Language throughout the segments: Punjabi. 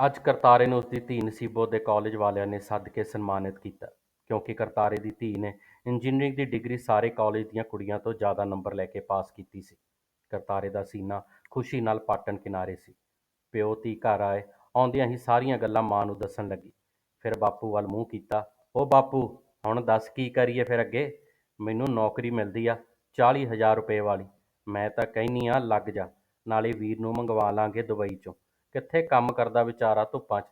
ਅੱਜ ਕਰਤਾਰੇ ਨੂੰ ਉਸਦੀ ਧੀ ਨਸੀਬੋ ਦੇ ਕਾਲਜ ਵਾਲਿਆਂ ਨੇ ਸੱਦ ਕੇ ਸਨਮਾਨਿਤ ਕੀਤਾ, ਕਿਉਂਕਿ ਕਰਤਾਰੇ ਦੀ ਧੀ ਨੇ ਇੰਜੀਨੀਅਰਿੰਗ ਦੀ ਡਿਗਰੀ ਸਾਰੇ ਕਾਲਜ ਦੀਆਂ ਕੁੜੀਆਂ ਤੋਂ ਜ਼ਿਆਦਾ ਨੰਬਰ ਲੈ ਕੇ ਪਾਸ ਕੀਤੀ ਸੀ। ਕਰਤਾਰੇ ਦਾ ਸੀਨਾ ਖੁਸ਼ੀ ਨਾਲ ਪਾਟਣ ਕਿਨਾਰੇ ਸੀ। ਪਿਓ ਧੀ ਘਰ ਆਏ, ਆਉਂਦਿਆਂ ਹੀ ਸਾਰੀਆਂ ਗੱਲਾਂ ਮਾਂ ਨੂੰ ਦੱਸਣ ਲੱਗੀ। ਫਿਰ ਬਾਪੂ ਵੱਲ ਮੂੰਹ ਕੀਤਾ ਉਹ ਬਾਪੂ, ਹੁਣ ਦੱਸ ਕੀ ਕਰੀਏ ਫਿਰ ਅੱਗੇ? ਮੈਨੂੰ ਨੌਕਰੀ ਮਿਲਦੀ ਆ 40000 ਰੁਪਏ ਵਾਲੀ। ਮੈਂ ਤਾਂ ਕਹਿਨੀ ਆ, ਲੱਗ ਜਾ, ਨਾਲੇ ਵੀਰ ਨੂੰ ਮੰਗਵਾ ਲਾਂਗੇ ਦੁਬਈ ਚੋਂ। ਕਿੱਥੇ ਕੰਮ ਕਰਦਾ ਵਿਚਾਰਾ ਧੁੱਪਾਂ 'ਚ?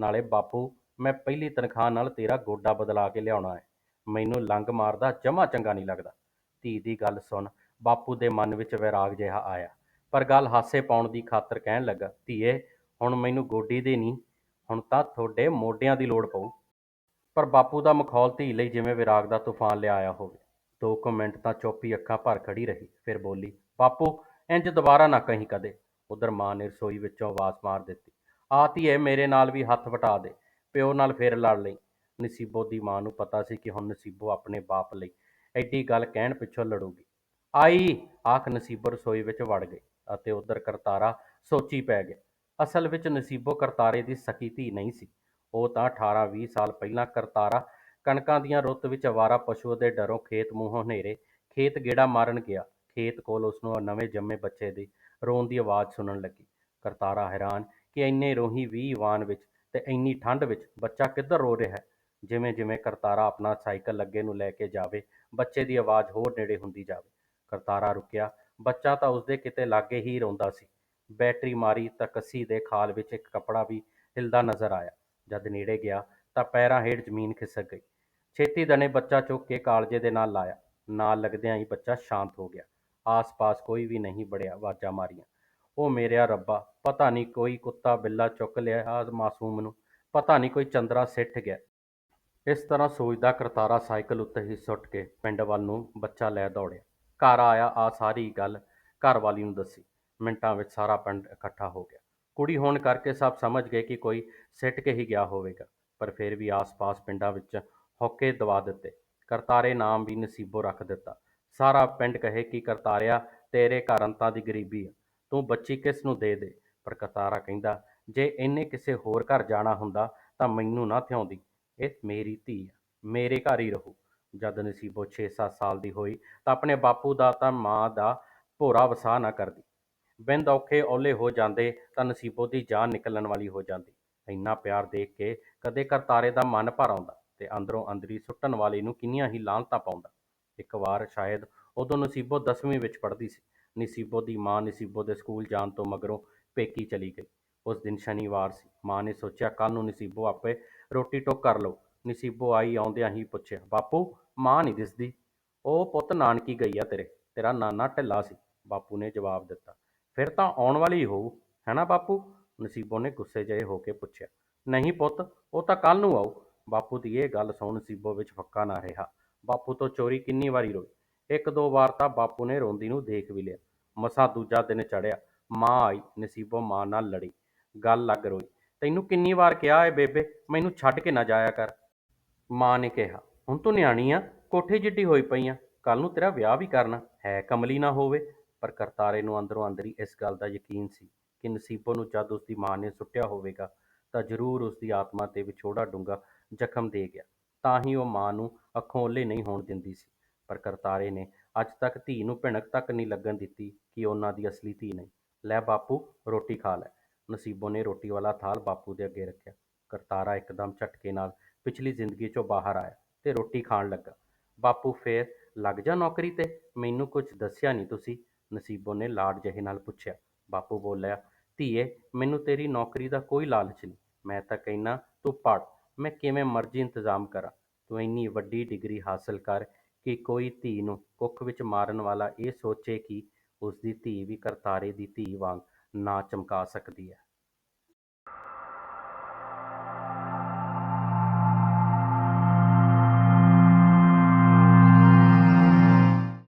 ਨਾਲੇ ਬਾਪੂ, ਮੈਂ ਪਹਿਲੀ ਤਨਖਾਹ ਨਾਲ ਤੇਰਾ ਗੋਡਾ ਬਦਲਾ ਕੇ ਲਿਆਉਣਾ ਹੈ। ਮੈਨੂੰ ਲੰਗ ਮਾਰਦਾ ਜਮਾ ਚੰਗਾ ਨਹੀਂ ਲੱਗਦਾ। ਧੀ ਦੀ ਗੱਲ ਸੁਣ, ਬਾਪੂ ਦੇ ਮਨ ਵਿੱਚ ਵੈਰਾਗ ਜਿਹਾ ਆਇਆ। ਪਰ ਗੱਲ ਹਾਸੇ ਪਾਉਣ ਦੀ ਖਾਤਰ ਕਹਿਣ ਲੱਗਾ, ਧੀਏ, ਹੁਣ ਮੈਨੂੰ ਗੋਡੀ ਦੀ ਨਹੀਂ, ਹੁਣ ਤਾਂ ਤੁਹਾਡੇ ਮੋਢਿਆਂ ਦੀ ਲੋੜ ਪਊ। ਪਰ ਬਾਪੂ ਦਾ ਮਖੌਲ ਧੀ ਲਈ ਜਿਵੇਂ ਵਿਰਾਗ ਦਾ ਤੂਫਾਨ ਲਿਆਇਆ ਹੋਵੇ। ਦੋ ਕੁ ਮਿੰਟ ਤਾਂ ਚੁੱਪੀ ਅੱਖਾਂ ਭਰ ਖੜੀ ਰਹੀ, ਫਿਰ ਬੋਲੀ, ਬਾਪੂ ਇੰਜ ਦੁਬਾਰਾ ਨਾ ਕਹੀਂ ਕਦੇ। ਉਧਰ ਮਾਂ ਨੇ ਰਸੋਈ ਵਿੱਚੋਂ ਆਵਾਜ਼ ਮਾਰ ਦਿੱਤੀ ਆ ਧੀਏ, ਮੇਰੇ ਨਾਲ ਵੀ ਹੱਥ ਵਟਾ ਦੇ। ਪਿਓ ਨਾਲ ਫੇਰ ਲੜ ਲਈ। ਨਸੀਬੋ ਦੀ ਮਾਂ ਨੂੰ ਪਤਾ ਸੀ ਕਿ ਹੁਣ ਨਸੀਬੋ ਆਪਣੇ ਬਾਪ ਲਈ ਐਡੀ ਗੱਲ ਕਹਿਣ ਪਿੱਛੋਂ ਲੜੂਗੀ। ਆਈ! ਆਖ ਨਸੀਬੋ ਰਸੋਈ ਵਿੱਚ ਵੜ ਗਈ ਅਤੇ ਉਧਰ ਕਰਤਾਰਾ ਸੋਚੀ ਪੈ ਗਿਆ। ਅਸਲ ਵਿੱਚ ਨਸੀਬੋ ਕਰਤਾਰੇ ਦੀ ਸਕੀ ਧੀ ਨਹੀਂ ਸੀ। ਉਹ ਤਾਂ 18-20 ਸਾਲ ਪਹਿਲਾਂ ਕਰਤਾਰਾ ਕਣਕਾਂ ਦੀਆਂ ਰੁੱਤ ਵਿੱਚ ਅਵਾਰਾ ਪਸ਼ੂ ਦੇ ਡਰੋਂ ਖੇਤ ਮੂੰਹੋਂ ਹਨੇਰੇ ਖੇਤ ਗੇੜਾ ਮਾਰਨ ਗਿਆ ਖੇਤ ਕੋਲ ਉਸਨੂੰ ਨਵੇਂ ਜੰਮੇ ਬੱਚੇ ਦੀ ਰੋਣ ਦੀ ਆਵਾਜ਼ ਸੁਣਨ ਲੱਗੀ। ਕਰਤਾਰਾ ਹੈਰਾਨ ਕਿ ਇੰਨੇ ਰੋਹੀ 20 ਵਾਨ ਵਿੱਚ ਤੇ ਇੰਨੀ ਠੰਡ ਵਿੱਚ ਬੱਚਾ ਕਿੱਧਰ ਰੋ ਰਿਹਾ ਜਿਵੇਂ ਜਿਵੇਂ ਕਰਤਾਰਾ ਆਪਣਾ ਸਾਈਕਲ ਅੱਗੇ ਨੂੰ ਲੈ ਕੇ ਜਾਵੇ, ਬੱਚੇ ਦੀ ਆਵਾਜ਼ ਹੋਰ ਨੇੜੇ ਹੁੰਦੀ ਜਾਵੇ। ਕਰਤਾਰਾ ਰੁਕਿਆ। ਬੱਚਾ ਤਾਂ ਉਸਦੇ ਕਿਤੇ ਲਾਗੇ ਹੀ ਰੋਂਦਾ ਸੀ। ਬੈਟਰੀ ਮਾਰੀ ਤਾਂ ਕੱਸੀ ਦੇ ਖਾਲ ਵਿੱਚ ਇੱਕ ਕੱਪੜਾ ਵੀ ਹਿੱਲਦਾ ਨਜ਼ਰ ਆਇਆ। ਜਦ ਨੇੜੇ ਗਿਆ ਤਾਂ ਪੈਰਾਂ ਹੇਠ ਜ਼ਮੀਨ ਖਿਸਕ ਗਈ। ਛੇਤੀ ਦਣੇ ਬੱਚਾ ਚੁੱਕ ਕੇ ਕਾਲਜੇ ਦੇ ਨਾਲ ਲਾਇਆ। ਨਾਲ ਲੱਗਦਿਆਂ ਹੀ ਬੱਚਾ ਸ਼ਾਂਤ ਹੋ ਗਿਆ। ਆਸ-ਪਾਸ ਕੋਈ ਵੀ ਨਹੀਂ ਬੜਿਆ ਆਵਾਜ਼ਾਂ ਮਾਰੀਆਂ। ਉਹ ਮੇਰਿਆ ਰੱਬਾ, ਪਤਾ ਨਹੀਂ ਕੋਈ ਕੁੱਤਾ ਬਿੱਲਾ ਚੁੱਕ ਲਿਆ ਆ ਮਾਸੂਮ ਨੂੰ, ਪਤਾ ਨਹੀਂ ਕੋਈ ਚੰਦਰਾ ਸਿੱਟ ਗਿਆ। ਇਸ ਤਰ੍ਹਾਂ ਸੋਚਦਾ ਕਰਤਾਰਾ ਸਾਈਕਲ ਉੱਤੇ ਹੀ ਸੁੱਟ ਕੇ ਪਿੰਡ ਵੱਲ ਨੂੰ ਬੱਚਾ ਲੈ ਦੌੜਿਆ। ਘਰ ਆਇਆ ਆ ਸਾਰੀ ਗੱਲ ਘਰਵਾਲੀ ਨੂੰ ਦੱਸੀ। ਮਿੰਟਾਂ ਵਿੱਚ ਸਾਰਾ ਪਿੰਡ ਇਕੱਠਾ ਹੋ ਗਿਆ। ਕੁੜੀ ਹੋਣ ਕਰਕੇ ਸਭ ਸਮਝ ਗਏ ਕਿ ਕੋਈ ਸਿੱਟ ਕੇ ਹੀ ਗਿਆ ਹੋਵੇਗਾ, ਪਰ ਫਿਰ ਵੀ ਆਸ-ਪਾਸ ਪਿੰਡਾਂ ਵਿੱਚ ਹੋਕੇ ਦਵਾ ਦਿੱਤੇ। ਕਰਤਾਰੇ ਨਾਮ ਵੀ ਨਸੀਬੋ ਰੱਖ ਦਿੱਤਾ। ਸਾਰਾ ਪਿੰਡ ਕਹੇ ਕਿ ਕਰਤਾਰਿਆ, ਤੇਰੇ ਘਰ ਅੰਤਾਂ ਦੀ ਗਰੀਬੀ ਆ। ਤੂੰ ਬੱਚੀ ਕਿਸ ਨੂੰ ਦੇ ਦੇ? ਪਰ ਕਰਤਾਰਾ ਕਹਿੰਦਾ, ਜੇ ਇਹਨੇ ਕਿਸੇ ਹੋਰ ਘਰ ਜਾਣਾ ਹੁੰਦਾ ਤਾਂ ਮੈਨੂੰ ਨਾ ਥਿਆਉਂਦੀ ਇਹ ਮੇਰੀ ਧੀ ਆ, ਮੇਰੇ ਘਰ ਹੀ ਰਹੂ। ਜਦ ਨਸੀਬੋ 6-7 ਸਾਲ ਦੀ ਹੋਈ ਤਾਂ ਆਪਣੇ ਬਾਪੂ ਦਾ ਤਾਂ ਮਾਂ ਦਾ ਭੋਰਾ ਵਸਾ ਨਾ ਕਰਦੀ। ਬਿੰਦ ਔਖੇ ਔਲੇ ਹੋ ਜਾਂਦੇ ਤਾਂ ਨਸੀਬੋ ਦੀ ਜਾਨ ਨਿਕਲਣ ਵਾਲੀ ਹੋ ਜਾਂਦੀ। ਇੰਨਾ ਪਿਆਰ ਦੇਖ ਕੇ ਕਦੇ ਕਰਤਾਰੇ ਦਾ ਮਨ ਭਰ ਆਉਂਦਾ ਤੇ ਅੰਦਰੋਂ ਅੰਦਰੀ ਸੁੱਟਣ ਵਾਲੇ ਨੂੰ ਕਿੰਨੀਆਂ ਹੀ ਲਾਹਨਤਾਂ ਪਾਉਂਦਾ। ਇੱਕ ਵਾਰ ਸ਼ਾਇਦ ਉਦੋਂ ਨਸੀਬੋ 10ਵੀਂ ਵਿੱਚ ਪੜ੍ਹਦੀ ਸੀ। ਨਸੀਬੋ ਦੀ ਮਾਂ ਨਸੀਬੋ ਦੇ ਸਕੂਲ ਜਾਣ ਤੋਂ ਮਗਰੋਂ ਪੇਕੀ ਚਲੀ ਗਈ। ਉਸ ਦਿਨ ਸ਼ਨੀਵਾਰ ਸੀ। ਮਾਂ ਨੇ ਸੋਚਿਆ, ਕੱਲ੍ਹ ਨੂੰ ਨਸੀਬੋ ਆਪੇ ਰੋਟੀ ਟੁੱਕ ਕਰ ਲਓ ਨਸੀਬੋ ਆਈ ਆਉਂਦਿਆਂ ਹੀ ਪੁੱਛਿਆ, ਬਾਪੂ, ਮਾਂ ਨਹੀਂ ਦਿਸਦੀ? ਉਹ ਪੁੱਤ ਨਾਨਕੀ ਗਈ ਆ ਤੇਰੇ। ਤੇਰਾ ਨਾਨਾ ਢਿੱਲਾ ਸੀ। ਬਾਪੂ ਨੇ ਜਵਾਬ ਦਿੱਤਾ, ਫਿਰ ਤਾਂ ਆਉਣ ਵਾਲੀ ਹੀ ਹੋਊ ਹੈਨਾ ਬਾਪੂ? ਨਸੀਬੋ ਨੇ ਗੁੱਸੇ ਜਿਹੇ ਹੋ ਕੇ ਪੁੱਛਿਆ, ਨਹੀਂ ਪੁੱਤ, ਉਹ ਤਾਂ ਕੱਲ੍ਹ ਨੂੰ ਆਊ। ਬਾਪੂ ਦੀ ਇਹ ਗੱਲ ਸੁਣ ਨਸੀਬੋ ਵਿੱਚ ਫੱਕਾ ਨਾ ਰਿਹਾ। ਬਾਪੂ ਤੋਂ ਚੋਰੀ ਕਿੰਨੀ ਵਾਰੀ ਰੋਈ। ਇੱਕ ਦੋ ਵਾਰ ਤਾਂ ਬਾਪੂ ਨੇ ਰੋਂਦੀ ਨੂੰ ਦੇਖ ਵੀ ਲਿਆ। ਮਸਾ ਦੂਜਾ ਦਿਨ ਚੜਿਆ। ਮਾਂ ਆਈ, ਨਸੀਬੋ ਮਾਂ ਨਾਲ ਲੜੀ। ਗੱਲ ਲੱਗ ਰੋਈ। ਤੈਨੂੰ ਕਿੰਨੀ ਵਾਰ ਕਿਹਾ ਏ ਬੇਬੇ, ਮੈਨੂੰ ਛੱਡ ਕੇ ਨਾ ਜਾਇਆ ਕਰ। ਮਾਂ ਨੇ ਕਿਹਾ, ਹੁਣ ਤੂੰ ਨਿਆਣੀ ਆ, ਕੋਠੇ ਜਿੱਡੀ ਹੋਈ ਪਈ ਆ ਕੱਲ ਨੂੰ ਤੇਰਾ ਵਿਆਹ ਵੀ ਕਰਨਾ। ਹੈ ਕਮਲੀ ਨਾ ਹੋਵੇ, ਪਰ ਕਰਤਾਰੇ ਨੂੰ ਅੰਦਰੋਂ ਅੰਦਰੀ ਇਸ ਗੱਲ ਦਾ ਯਕੀਨ ਸੀ ਕਿ ਨਸੀਬੋ ਨੂੰ ਜਦ ਉਸਦੀ ਮਾਂ ਨੇ ਸੁੱਟਿਆ ਹੋਵੇਗਾ, ਤਾਂ ਜ਼ਰੂਰ ਉਸਦੀ ਆਤਮਾ ਤੇ ਵਿਛੋੜਾ ਡੂੰਗਾ ਜ਼ਖਮ ਦੇ ਗਿਆ। ਤਾਂ ਹੀ ਉਹ ਮਾਂ ਨੂੰ ਅੱਖੋਂ ਓਲੇ ਨਹੀਂ ਹੋਣ ਦਿੰਦੀ ਸੀ। ਪਰ ਕਰਤਾਰੇ ਨੇ ਅੱਜ ਤੱਕ ਧੀ ਨੂੰ ਭਿਣਕ ਤੱਕ ਨਹੀਂ ਲੱਗਣ ਦਿੱਤੀ ਕਿ ਉਹਨਾਂ ਦੀ ਅਸਲੀ ਧੀ ਨਹੀਂ। ਲੈ ਬਾਪੂ, ਰੋਟੀ ਖਾ ਲੈ। ਨਸੀਬੋ ਨੇ ਰੋਟੀ ਵਾਲਾ ਥਾਲ ਬਾਪੂ ਦੇ ਅੱਗੇ ਰੱਖਿਆ। ਕਰਤਾਰਾ ਇੱਕਦਮ ਝਟਕੇ ਨਾਲ ਪਿਛਲੀ ਜ਼ਿੰਦਗੀ ਚੋਂ ਬਾਹਰ ਆਇਆ ਤੇ ਰੋਟੀ ਖਾਣ ਲੱਗਾ। ਬਾਪੂ ਫੇਰ, ਲੱਗ ਜਾ ਨੌਕਰੀ ਤੇ? ਮੈਨੂੰ ਕੁਝ ਦੱਸਿਆ ਨਹੀਂ ਤੁਸੀਂ? ਨਸੀਬੋ ਨੇ ਲਾਡ ਜਿਹੇ ਨਾਲ ਪੁੱਛਿਆ। ਬਾਪੂ ਬੋਲਿਆ, ਧੀਏ, ਮੈਨੂੰ ਤੇਰੀ ਨੌਕਰੀ ਦਾ ਕੋਈ ਲਾਲਚ ਨਹੀਂ। ਮੈਂ ਤਾਂ ਕਹਿਣਾ ਤੂੰ ਪੜ੍ਹ। ਮੈਂ ਕਿਵੇਂ ਮਰਜ਼ੀ ਇੰਤਜ਼ਾਮ ਕਰਾਂ? ਤੂੰ ਇੰਨੀ ਵੱਡੀ ਡਿਗਰੀ ਹਾਸਲ ਕਰ ਕਿ ਕੋਈ ਧੀ ਨੂੰ ਕੁੱਖ ਵਿੱਚ ਮਾਰਨ ਵਾਲਾ ਇਹ ਸੋਚੇ ਕਿ ਉਸਦੀ ਧੀ ਵੀ ਕਰਤਾਰੇ ਦੀ ਧੀ ਵਾਂਗ ਨਾ ਚਮਕਾ ਸਕਦੀ ਹੈ।